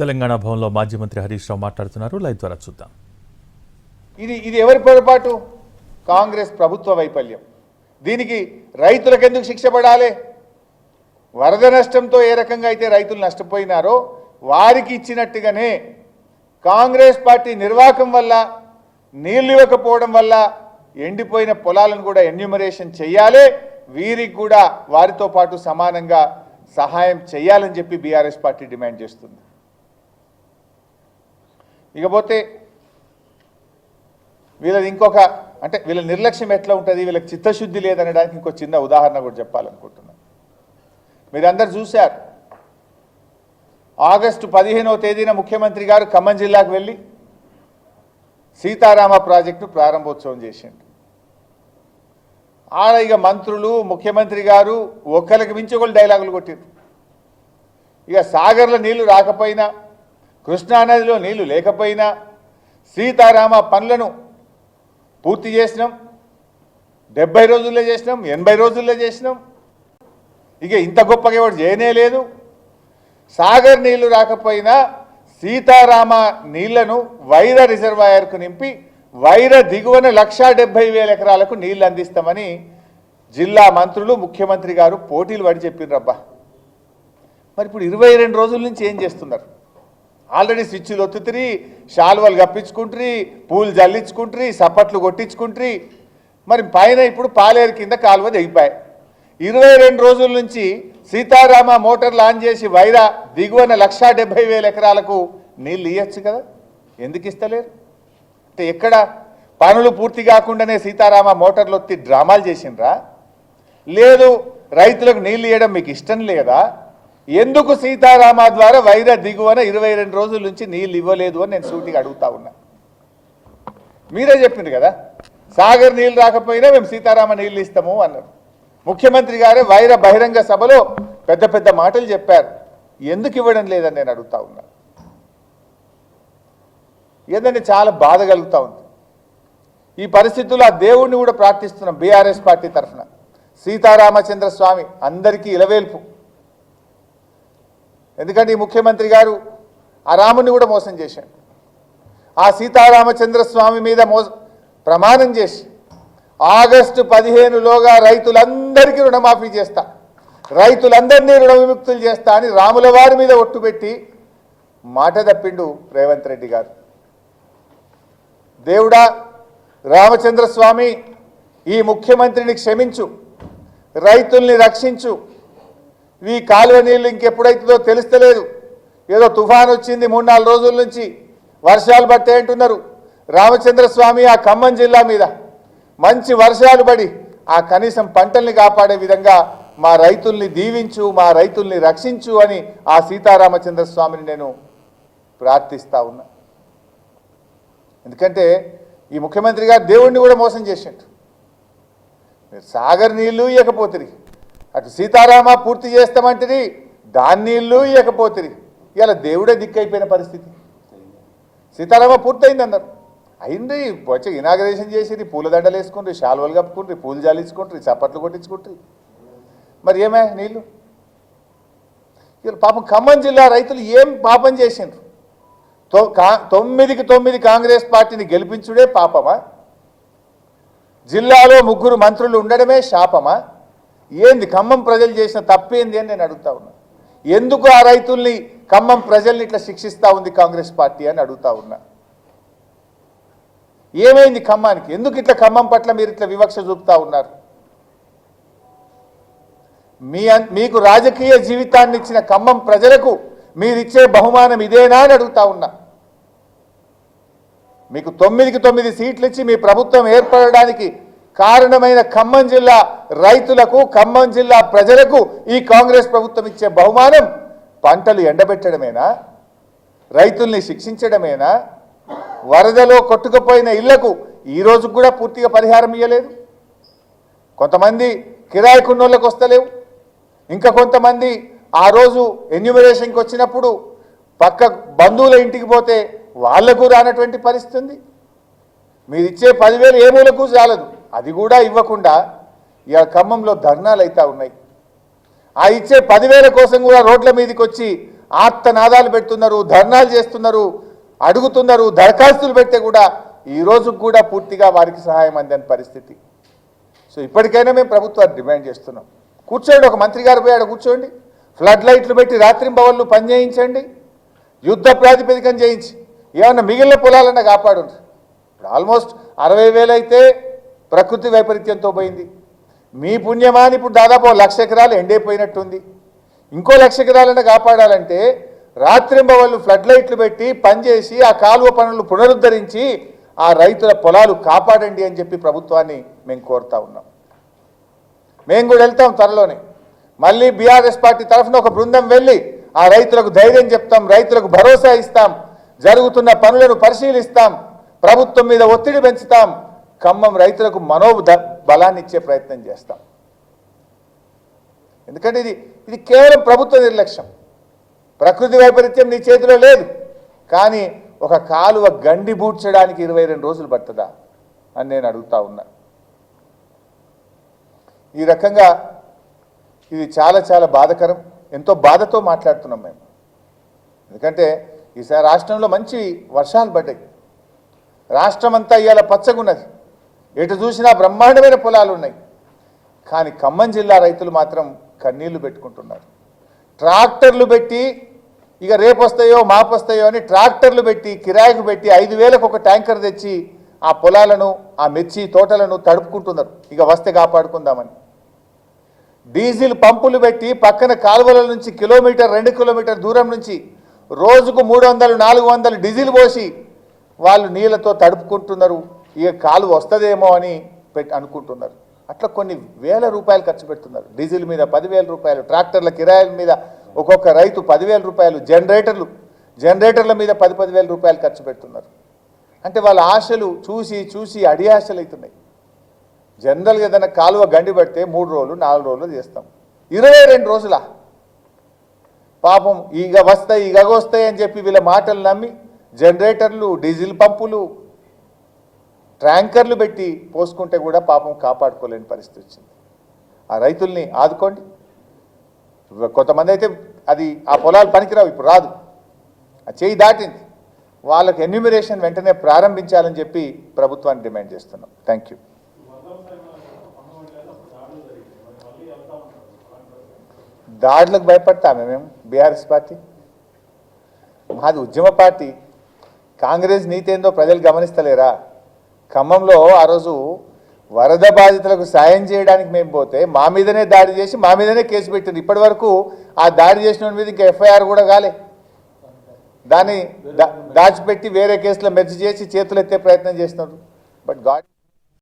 తెలంగాణ భవన్లో మాజీ మంత్రి హరీష్ రావు మాట్లాడుతున్నారు. లైవ్ ద్వారా చూద్దాం. ఇది ఇది ఎవరి పొరపాటు? కాంగ్రెస్ ప్రభుత్వ వైఫల్యం. దీనికి రైతులకు ఎందుకు శిక్ష పడాలి? వరద నష్టంతో ఏ రకంగా అయితే రైతులు నష్టపోయినారో వారికి ఇచ్చినట్టుగానే కాంగ్రెస్ పార్టీ నిర్వాహకం వల్ల నీళ్ళు ఇవ్వకపోవడం వల్ల ఎండిపోయిన పొలాలను కూడా ఎన్యూమరేషన్ చేయాలి. వీరికి కూడా వారితో పాటు సమానంగా సహాయం చేయాలని చెప్పి బీఆర్ఎస్ పార్టీ డిమాండ్ చేస్తుంది. ఇకపోతే వీళ్ళది ఇంకొక అంటే వీళ్ళ నిర్లక్ష్యం ఎట్లా ఉంటుంది? వీళ్ళకి చిత్తశుద్ధి లేదనడానికి ఇంకో చిన్న ఉదాహరణ కూడా చెప్పాలనుకుంటున్నాను మీరందరు చూశారు. ఆగస్టు పదిహేనవ తేదీన ముఖ్యమంత్రి గారు ఖమ్మం జిల్లాకు వెళ్ళి సీతారామ ప్రాజెక్టు ప్రారంభోత్సవం చేసిండు. ఆడ ఇక మంత్రులు ముఖ్యమంత్రి గారు ఒకరికి మించి ఒకళ్ళు డైలాగులు కొట్టిరు ఇక సాగర్లో నీళ్ళు రాకపోయినా కృష్ణానదిలో నీళ్ళు లేకపోయినా సీతారామ పనులను పూర్తి చేసినాం. డెబ్బై రోజుల్లో చేసినాం ఎనభై రోజుల్లో చేసినాం. ఇక ఇంత గొప్పగా ఎవరు చేయనే లేదు. సాగర్ నీళ్ళు రాకపోయినా సీతారామ నీళ్ళను వైర రిజర్వాయర్కు నింపి వైర దిగువన లక్షా డెబ్బై వేల ఎకరాలకు నీళ్ళు అందిస్తామని జిల్లా మంత్రులు ముఖ్యమంత్రి గారు పోటీలు పడి చెప్పిండ్రబ్బా మరి ఇప్పుడు ఇరవై రెండు రోజుల నుంచి ఏం చేస్తున్నారు? ఆల్రెడీ స్విచ్లు ఒత్తుతురి శాలువలు కప్పించుకుంటారు పూలు జల్లించుకుంటారు సప్పట్లు కొట్టించుకుంటారు మరి పైన ఇప్పుడు పాలేరు కింద కాలువ దిగిపోయాయి ఇరవై రెండు రోజుల నుంచి సీతారామ మోటార్ లాంచ్ చేసి వైరా దిగువన లక్షా డెబ్బై వేల ఎకరాలకు నీళ్ళు ఇవ్వచ్చు కదా? ఎందుకు ఇస్తలేరు? అంటే ఎక్కడ పనులు పూర్తి కాకుండానే సీతారామ మోటార్లు ఒత్తి డ్రామాలు చేసిండ్రా? లేదు రైతులకు నీళ్ళు ఇవ్వడం మీకు ఇష్టం లేదా? ఎందుకు సీతారామ ద్వారా వైర దిగువన ఇరవై రెండు రోజుల నుంచి నీళ్ళు ఇవ్వలేదు అని నేను సూటిగా అడుగుతా ఉన్నా. మీరే చెప్పింది కదా? సాగర్ నీళ్ళు రాకపోయినా మేము సీతారామ నీళ్ళు ఇస్తాము అన్నారు. ముఖ్యమంత్రి గారే వైర బహిరంగ సభలో పెద్ద పెద్ద మాటలు చెప్పారు. ఎందుకు ఇవ్వడం లేదని నేను అడుగుతా ఉన్నా. ఏదంటే చాలా బాధ కలుగుతూ ఉంది. ఈ పరిస్థితుల్లో ఆ దేవుణ్ణి కూడా ప్రార్థిస్తున్నాం బీఆర్ఎస్ పార్టీ తరఫున. సీతారామచంద్ర స్వామి అందరికీ ఇలవేల్పు. ఎందుకంటే ఈ ముఖ్యమంత్రి గారు ఆ రాముని కూడా మోసం చేశాడు. ఆ సీతారామచంద్ర స్వామి మీద మో ప్రమాణం చేసి ఆగస్టు పదిహేనులోగా రైతులందరికీ రుణమాఫీ చేస్తా రైతులందరినీ రుణ విముక్తులు చేస్తా అని రాముల వారి మీద ఒట్టు పెట్టి మాట తప్పిండు రేవంత్ రెడ్డి గారు. దేవుడా రామచంద్ర స్వామి ఈ ముఖ్యమంత్రిని క్షమించు రైతుల్ని రక్షించు ఈ కాలువ నీళ్ళు ఇంకెప్పుడైతుందో తెలుస్తలేదు. ఏదో తుఫాన్ వచ్చింది మూడు నాలుగు రోజుల నుంచి. వర్షాలు పట్టే అంటున్నారు. రామచంద్ర స్వామి ఆ ఖమ్మం జిల్లా మీద. మంచి వర్షాలు పడి ఆ కనీసం పంటల్ని కాపాడే విధంగా మా రైతుల్ని దీవించు మా రైతుల్ని రక్షించు అని ఆ సీతారామచంద్ర స్వామిని నేను ప్రార్థిస్తా ఉన్నా. ఎందుకంటే ఈ ముఖ్యమంత్రి గారు దేవుణ్ణి కూడా మోసం చేసిండు. మీరు సాగర్ నీళ్ళు ఇవ్వకపోతుంది అటు సీతారామ పూర్తి చేస్తామంటది దాన్ని ఇల్లు ఇవ్వకపోతుంది ఇలా దేవుడే దిక్కైపోయిన పరిస్థితి. సీతారామ పూర్తయింది అన్నారు అయింది వచ్చి ఇనాగరేషన్ చేసిరి పూలదండలు వేసుకుంటారు శాలువలు కప్పుకుంటారు పూలు జాలించుకుంటారు చప్పట్లు కొట్టించుకుంటారు మరి ఏమే నీళ్ళు? వీళ్ళు పాపం ఖమ్మం జిల్లా రైతులు ఏం పాపం చేసిండ్రు? కా- తొమ్మిదికి తొమ్మిది కాంగ్రెస్ పార్టీని గెలిపించుడే పాపమా? జిల్లాలో ముగ్గురు మంత్రులు ఉండడమే శాపమా? ఏంది ఖమ్మం ప్రజలు చేసిన తప్పేంది అని నేను అడుగుతా ఉన్నా. ఎందుకు ఆ రైతుల్ని ఖమ్మం ప్రజల్ని ఇట్లా శిక్షిస్తూ ఉంది కాంగ్రెస్ పార్టీ అని అడుగుతా ఉన్నా. ఏమైంది ఖమ్మానికి? ఎందుకు ఇట్లా ఖమ్మం పట్ల మీరు ఇట్లా వివక్ష చూపుతా ఉన్నారు? మీ మీకు రాజకీయ జీవితాన్ని ఇచ్చిన ఖమ్మం ప్రజలకు మీరిచ్చే బహుమానం ఇదేనా అని అడుగుతా ఉన్నా. మీకు తొమ్మిదికి తొమ్మిది సీట్లు ఇచ్చి మీ ప్రభుత్వం ఏర్పడడానికి కారణమైన ఖమ్మం జిల్లా రైతులకు ఖమ్మం జిల్లా ప్రజలకు ఈ కాంగ్రెస్ ప్రభుత్వం ఇచ్చే బహుమానం పంటలు ఎండబెట్టడమేనా? రైతుల్ని శిక్షించడమేనా? వరదలో కొట్టుకుపోయిన ఇళ్ళకు ఈ కూడా పూర్తిగా పరిహారం ఇవ్వలేదు కొంతమంది కిరాయి కున్నోళ్ళకి వస్తలేవు. ఇంకా కొంతమంది ఆ రోజు ఎన్యూమరేషన్కి వచ్చినప్పుడు పక్క బంధువుల ఇంటికి పోతే వాళ్ళకు రానటువంటి పరిస్థితి ఉంది. మీరు ఇచ్చే పదివేలు ఏ మూలకు చాలదు. అది కూడా ఇవ్వకుండా ఇవాళ ఖమ్మంలో ధర్నాలు అవుతా ఉన్నాయి. ఆ ఇచ్చే పదివేల కోసం కూడా రోడ్ల మీదకి వచ్చి ఆర్తనాదాలు పెడుతున్నారు ధర్నాలు చేస్తున్నారు అడుగుతున్నారు దరఖాస్తులు పెడితే కూడా ఈ కూడా పూర్తిగా వారికి సహాయం అందని పరిస్థితి. సో ఇప్పటికైనా మేము ప్రభుత్వాన్ని డిమాండ్ చేస్తున్నాం. కూర్చోండి ఒక మంత్రి గారు పోయాడు కూర్చోండి. ఫ్లడ్ లైట్లు పెట్టి రాత్రింబవళ్ళు పని చేయించండి. యుద్ధ ప్రాతిపదికన చేయించి. ఏమన్నా మిగిలిన పొలాలన్నా కాపాడు ఇప్పుడు ఆల్మోస్ట్ అరవై వేలు అయితే ప్రకృతి వైపరీత్యంతో పోయింది. మీ పుణ్యమాని ఇప్పుడు దాదాపు లక్ష ఎకరాలు ఎండైపోయినట్టుంది. ఇంకో లక్ష ఎకరాలను కాపాడాలంటే రాత్రింబవళ్ళు ఫ్లడ్ లైట్లు పెట్టి పనిచేసి ఆ కాలువ పనులు పునరుద్ధరించి ఆ రైతుల పొలాలు కాపాడండి అని చెప్పి ప్రభుత్వాన్ని మేము కోరుతా ఉన్నాం. మేము కూడా వెళ్తాం త్వరలోనే. మళ్ళీ బీఆర్ఎస్ పార్టీ తరఫున ఒక బృందం వెళ్ళి ఆ రైతులకు ధైర్యం చెప్తాం రైతులకు భరోసా ఇస్తాం జరుగుతున్న పనులను పరిశీలిస్తాం ప్రభుత్వం మీద ఒత్తిడి పెంచుతాం ఖమ్మం రైతులకు మనో బలాన్ని ఇచ్చే ప్రయత్నం చేస్తాం. ఎందుకంటే ఇది ఇది కేవలం ప్రభుత్వ నిర్లక్ష్యం. ప్రకృతి వైపరీత్యం నీ చేతిలో లేదు. కానీ ఒక కాలువ గండి బూడ్చడానికి ఇరవై రెండు రోజులు పడుతుందా అని నేను అడుగుతా ఉన్నా. ఈ రకంగా ఇది చాలా చాలా బాధకరం. ఎంతో బాధతో మాట్లాడుతున్నాం మేము. ఎందుకంటే ఈసారి రాష్ట్రంలో మంచి వర్షాలు పడ్డాయి. రాష్ట్రం అంతా ఇవాళ పచ్చగున్నది. ఎటు చూసినా బ్రహ్మాండమైన పొలాలు ఉన్నాయి. కానీ ఖమ్మం జిల్లా రైతులు మాత్రం కన్నీళ్ళు పెట్టుకుంటున్నారు. ట్రాక్టర్లు పెట్టి ఇక రేపు వస్తాయో మాపు వస్తాయో అని ట్రాక్టర్లు పెట్టి కిరాయికి పెట్టి ఐదు వేలకు ఒక ట్యాంకర్ తెచ్చి ఆ పొలాలను ఆ మిర్చి తోటలను తడుపుకుంటున్నారు. ఇక వస్తే కాపాడుకుందామని. డీజిల్ పంపులు పెట్టి పక్కన కాలువల నుంచి కిలోమీటర్ రెండు కిలోమీటర్ దూరం నుంచి రోజుకు మూడు వందలు నాలుగు వందలు డీజిల్ పోసి వాళ్ళు నీళ్ళతో తడుపుకుంటున్నారు. ఇక కాలువ వస్తుందేమో అని పెట్టి అనుకుంటున్నారు. అట్లా కొన్ని వేల రూపాయలు ఖర్చు పెడుతున్నారు. డీజిల్ మీద పదివేల రూపాయలు ట్రాక్టర్ల కిరాయిల మీద ఒక్కొక్క రైతు పదివేల రూపాయలు జనరేటర్లు జనరేటర్ల మీద పది పదివేల రూపాయలు ఖర్చు పెడుతున్నారు. అంటే వాళ్ళ ఆశలు చూసి చూసి అడి ఆశలు అవుతున్నాయి. జనరల్గా ఏదైనా కాలువ గండి పడితే మూడు రోజులు నాలుగు రోజులు చేస్తాం. ఇరవై రెండు రోజుల? పాపం ఈగ వస్తాయి ఈగ వస్తాయి అని చెప్పి వీళ్ళ మాటలు నమ్మి జనరేటర్లు డీజిల్ పంపులు ట్యాంకర్లు పెట్టి పోసుకుంటే కూడా పాపం కాపాడుకోలేని పరిస్థితి వచ్చింది. ఆ రైతుల్ని ఆదుకోండి. కొంతమంది అయితే అది ఆ పొలాలు పనికిరావు ఇప్పుడు రాదు. ఆ చేయి దాటింది. వాళ్ళకి ఎన్యూమిరేషన్ వెంటనే ప్రారంభించాలని చెప్పి ప్రభుత్వాన్ని డిమాండ్ చేస్తున్నాం. Thank you. దాడులకు భయపడతామే మేము బీఆర్ఎస్ పార్టీ. మాది ఉద్యమ పార్టీ. కాంగ్రెస్ నీతి ఏందో ప్రజలు గమనిస్తలేరా? ఖమ్మంలో ఆ రోజు వరద బాధితులకు సాయం చేయడానికి మేము పోతే మా మీదనే దాడి చేసి మా మీదనే కేసు పెట్టింది ఇప్పటి వరకు ఆ దాడి చేసిన మీద ఇంకా ఎఫ్ఐఆర్ కూడా కాలే. దాన్ని దాచిపెట్టి వేరే కేసులో మెర్చి చేసి చేతులు ఎత్తే ప్రయత్నం చేస్తున్నారు. But God